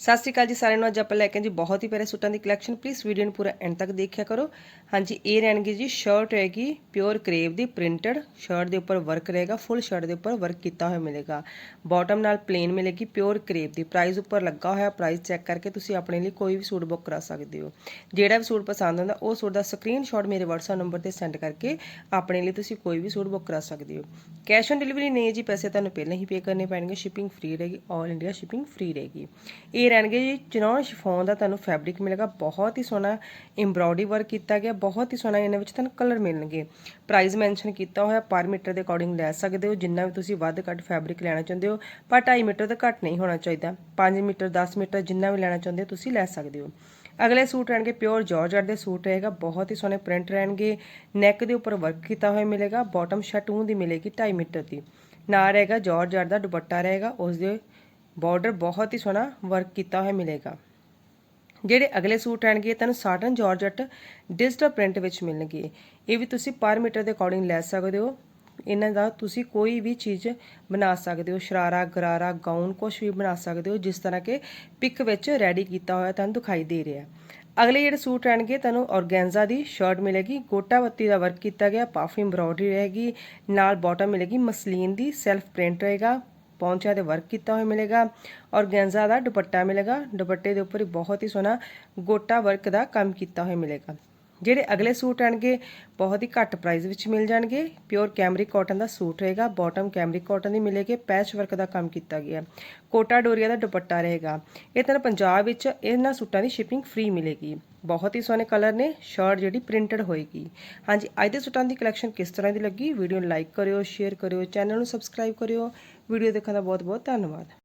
ਸਤਿ ਸ਼੍ਰੀ ਅਕਾਲ ਜੀ ਸਾਰਿਆਂ ਨੂੰ। ਅੱਜ ਆਪਾਂ ਲੈ ਕੇ ਜੀ ਬਹੁਤ ਹੀ ਪਿਆਰੇ ਸੂਟਾਂ ਦੀ ਕਲੈਕਸ਼ਨ ਪਲੀਜ਼ ਵੀਡੀਓ ਨੂੰ ਪੂਰਾ ਐਂਡ ਤੱਕ ਦੇਖਿਆ ਕਰੋ। ਹਾਂਜੀ, ਇਹ ਰਹਿਣਗੇ ਜੀ ਸ਼ਰਟ ਰਹੇਗੀ ਪਿਓਰ ਕਰੇਵ ਦੀ ਪ੍ਰਿੰਟਡ ਸ਼ਰਟ ਦੇ ਉੱਪਰ ਵਰਕ ਰਹੇਗਾ ਫੁੱਲ ਸ਼ਰਟ ਦੇ ਉੱਪਰ ਵਰਕ ਕੀਤਾ ਹੋਇਆ ਮਿਲੇਗਾ। ਬਾਟਮ ਨਾਲ ਪਲੇਨ ਮਿਲੇਗੀ ਪਿਓਰ ਕਰੇਵ ਦੀ। ਪ੍ਰਾਈਸ ਉੱਪਰ ਲੱਗਾ ਹੋਇਆ ਪ੍ਰਾਈਸ ਚੈੱਕ ਕਰਕੇ ਤੁਸੀਂ ਆਪਣੇ ਲਈ ਕੋਈ ਵੀ ਸੂਟ ਬੁੱਕ ਕਰਾ ਸਕਦੇ ਹੋ। ਜਿਹੜਾ ਵੀ ਸੂਟ ਪਸੰਦ ਆਉਂਦਾ, ਉਹ ਸੂਟ ਦਾ ਸਕਰੀਨਸ਼ਾਟ ਮੇਰੇ WhatsApp ਨੰਬਰ ਤੇ ਸੈਂਡ ਕਰਕੇ ਆਪਣੇ ਲਈ ਤੁਸੀਂ ਕੋਈ ਵੀ ਸੂਟ ਬੁੱਕ ਕਰਾ ਸਕਦੇ ਹੋ। ਕੈਸ਼ ਔਨ ਡਿਲੀਵਰੀ ਨਹੀਂ ਹੈ ਜੀ, ਪੈਸੇ ਤੁਹਾਨੂੰ ਪਹਿਲਾਂ ਹੀ ਪੇ ਕਰਨੇ ਪੈਣਗੇ। ਸ਼ਿਪਿੰਗ ਫ੍ਰੀ ਰਹੇਗੀ ਆਲ ਇੰਡੀਆ ਸ਼ਿਪਿੰਗ ਫ੍ਰੀ ਰਹੇਗੀ। ਇਹ ਰਹਿਣਗੇ ਜੀ। ਚਨੌਨ ਸ਼ਿਫੋਨ ਦਾ ਤੁਹਾਨੂੰ ਫੈਬਰਿਕ ਮਿਲੇਗਾ। ਬਹੁਤ ਹੀ ਸੋਹਣਾ ਐਮਬ੍ਰੋਇਡਰੀ ਵਰਕ ਕੀਤਾ ਗਿਆ। ਬਹੁਤ ਹੀ ਸੋਹਣਾ ਇਹਨਾਂ ਵਿੱਚ ਤੁਹਾਨੂੰ ਕਲਰ ਮਿਲਣਗੇ। ਪ੍ਰਾਈਸ ਮੈਂਸ਼ਨ ਕੀਤਾ ਹੋਇਆ। ਪਰ ਮੀਟਰ ਦੇ ਅਕੋਰਡਿੰਗ ਲੈ ਸਕਦੇ ਹੋ। ਜਿੰਨਾ ਵੀ ਤੁਸੀਂ ਵੱਧ ਘੱਟ ਫੈਬਰਿਕ ਲੈਣਾ ਚਾਹੁੰਦੇ ਹੋ। ਪਰ 2.5 ਮੀਟਰ ਤੋਂ ਘੱਟ ਨਹੀਂ ਹੋਣਾ ਚਾਹੀਦਾ। 5 ਮੀਟਰ 10 ਮੀਟਰ ਜਿੰਨਾ ਵੀ ਲੈਣਾ ਚਾਹੁੰਦੇ ਹੋ ਤੁਸੀਂ ਲੈ ਸਕਦੇ ਹੋ। ਅਗਲੇ ਸੂਟ ਰਹਿਣਗੇ ਪਿਓਰ ਜਾਰਜਟ ਦੇ ਸੂਟ ਰਹੇਗਾ। ਬਹੁਤ ਹੀ ਸੋਹਣੇ ਪ੍ਰਿੰਟ ਰਹਿਣਗੇ। ਨੈਕ ਦੇ ਉੱਪਰ ਵਰਕ ਕੀਤਾ ਹੋਇਆ ਮਿਲੇਗਾ। ਬਾਟਮ ਸ਼ਟੂਨ ਦੀ ਮਿਲੇਗੀ 2.5 ਮੀਟਰ ਦੀ। ਨਾਲ ਰਹੇਗਾ ਜਾਰਜਟ ਦਾ ਦੁਪੱਟਾ ਰਹੇਗਾ। ਉਸ ਦੇ ਬਾਰਡਰ ਬਹੁਤ ਹੀ ਸੋਹਣਾ ਵਰਕ ਕੀਤਾ ਹੋਇਆ ਮਿਲੇਗਾ। ਜਿਹੜੇ ਅਗਲੇ ਸੂਟ ਰਹਿਣਗੇ ਤੁਹਾਨੂੰ ਸਾਟਨ ਜਾਰਜਟ ਡਿਜੀਟਲ ਪ੍ਰਿੰਟ ਵਿੱਚ ਮਿਲਣਗੇ। ਇਹ ਵੀ ਤੁਸੀਂ ਪਰ ਮੀਟਰ ਦੇ ਅਕੋਰਡਿੰਗ ਲੈ ਸਕਦੇ ਹੋ। ਇਹਨਾਂ ਦਾ ਤੁਸੀਂ ਕੋਈ ਵੀ ਚੀਜ਼ ਬਣਾ ਸਕਦੇ ਹੋ। ਸ਼ਰਾਰਾ, ਗਰਾਰਾ ਗਾਊਨ ਕੁਝ ਵੀ ਬਣਾ ਸਕਦੇ ਹੋ, ਜਿਸ ਤਰ੍ਹਾਂ ਕਿ ਪਿਕ ਵਿੱਚ ਰੈਡੀ ਕੀਤਾ ਹੋਇਆ ਤੁਹਾਨੂੰ ਦਿਖਾਈ ਦੇ ਰਿਹਾ। ਅਗਲੇ ਜਿਹੜੇ ਸੂਟ ਰਹਿਣਗੇ ਤੁਹਾਨੂੰ ਔਰਗੈਂਜ਼ਾ ਦੀ ਸ਼ਰਟ ਮਿਲੇਗੀ ਗੋਟਾ ਬੱਤੀ ਦਾ ਵਰਕ ਕੀਤਾ ਗਿਆ ਪਫ ਐਮਬ੍ਰੋਇਡਰੀ ਰਹੇਗੀ, ਨਾਲ ਬਾਟਮ ਮਿਲੇਗੀ, ਮਸਲੀਨ ਦੀ ਸੈਲਫ ਪ੍ਰਿੰਟ ਰਹੇਗਾ। ਪੌਂਚਿਆਂ ਤੇ ਵਰਕ ਕੀਤਾ ਹੋਇਆ ਮਿਲੇਗਾ ਔਰ ਗੈਂਜ਼ਾ ਦਾ ਦੁਪੱਟਾ ਮਿਲੇਗਾ। ਦੁਪੱਟੇ ਦੇ ਉੱਪਰ ਬਹੁਤ ਹੀ ਸੋਹਣਾ ਗੋਟਾ ਵਰਕ ਦਾ ਕੰਮ ਕੀਤਾ ਹੋਇਆ ਮਿਲੇਗਾ। ਜਿਹੜੇ ਅਗਲੇ ਸੂਟ ਆਣਗੇ, ਬਹੁਤ ਹੀ ਘੱਟ ਪ੍ਰਾਈਸ ਵਿੱਚ ਮਿਲ ਜਾਣਗੇ। ਪਿਓਰ ਕੈਮਰਿਕ ਕਾਟਨ ਦਾ ਸੂਟ ਰਹੇਗਾ ਬਾਟਮ ਕੈਮਰਿਕ ਕਾਟਨ ਦੀ ਮਿਲੇਗੀ ਪੈਚ ਵਰਕ ਦਾ ਕੰਮ ਕੀਤਾ ਗਿਆ। ਕੋਟਾ ਡੋਰੀਆ ਦਾ ਦੁਪੱਟਾ ਰਹੇਗਾ। ਇਹ ਤਾਂ ਪੰਜਾਬ ਵਿੱਚ ਇਹਨਾਂ ਸੂਟਾਂ ਦੀ ਸ਼ਿਪਿੰਗ ਫ੍ਰੀ ਮਿਲੇਗੀ। ਬਹੁਤ ਹੀ ਸੋਹਣੇ ਕਲਰ ਨੇ ਸ਼ਰਟ ਜਿਹੜੀ ਪ੍ਰਿੰਟਡ ਹੋਏਗੀ। ਹਾਂਜੀ, ਅੱਜ ਦੇ ਸੂਟਾਂ ਦੀ ਕਲੈਕਸ਼ਨ ਕਿਸ ਤਰ੍ਹਾਂ ਦੀ ਲੱਗੀ? ਵੀਡੀਓ ਨੂੰ ਲਾਈਕ ਕਰਿਓ ਸ਼ੇਅਰ ਕਰਿਓ ਚੈਨਲ ਨੂੰ ਸਬਸਕ੍ਰਾਈਬ ਕਰਿਓ। ਵੀਡੀਓ ਦੇਖਣ ਦਾ ਬਹੁਤ ਬਹੁਤ ਧੰਨਵਾਦ।